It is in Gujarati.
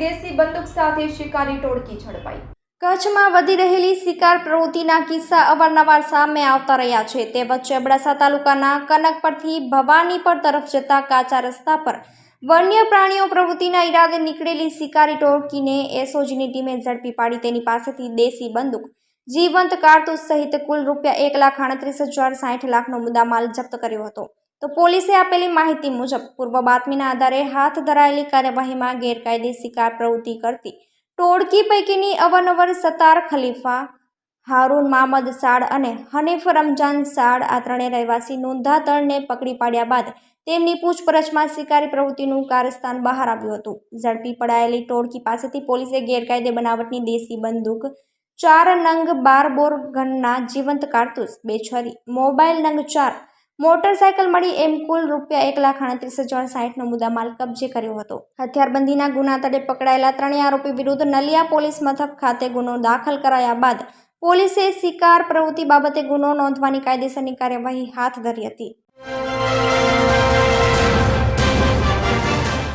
દેશી બંદૂક સાથે શિકારી ટોળકી ઝડપાઈ. કચ્છમાં વધી રહેલી શિકાર પ્રવૃત્તિના કિસ્સા અવારનવાર સામે આવતા રહ્યા છે. તે વચ્ચે અબડાસા તાલુકાના કનક પરથી ભવાનીપર તરફ જતા કાચા રસ્તા પર વન્ય પ્રાણીઓ પ્રવૃત્તિના ઈરાદે નીકળેલી શિકારી ટોળકીને એસઓજીની ટીમે ઝડપી પાડી. તેની પાસેથી દેશી બંદૂક, જીવંત કારતૂસ સહિત કુલ રૂપિયા એક લાખ આડત્રીસ હજાર સાઠ લાખનો મુદ્દામાલ જપ્ત કર્યો હતો. તો પોલીસે આપેલી માહિતી મુજબ પૂર્વ બાતમીના આધારે હાથ ધરાયેલી કાર્યવાહીમાં ગેરકાયદે શિકાર પ્રવૃત્તિ કરતી ટોળકી પૈકીની અવનવર સતાર ખલીફા, હારૂન મામદ સાડ અને હનીફ રમજાન સાડ આ ત્રણેય રહેવાસી નોંધાતળને પકડી પાડ્યા બાદ તેમની પૂછપરછમાં શિકારી પ્રવૃત્તિનું કારસ્થાન બહાર આવ્યું હતું. ઝડપી પડાયેલી ટોળકી પાસેથી પોલીસે ગેરકાયદે બનાવટની દેશી બંદૂક, ચાર નંગ બાર બોર ગનના જીવંત કારતૂસ, બે છરી, મોબાઈલ નંગ ચાર મોટરસાયકલ મળી એમ કુલ રૂપિયા એક લાખ આડત્રીસ હજાર સાઠનો મુદ્દામાલ કબજે કર્યો હતો. હથિયારબંધીના ગુના તળે પકડાયેલા ત્રણેય આરોપી વિરુદ્ધ નલિયા પોલીસ મથક ખાતે ગુનો દાખલ કરાયા બાદ પોલીસે શિકાર પ્રવૃત્તિ બાબતે ગુનો નોંધવાની કાયદેસરની કાર્યવાહી હાથ ધરી હતી.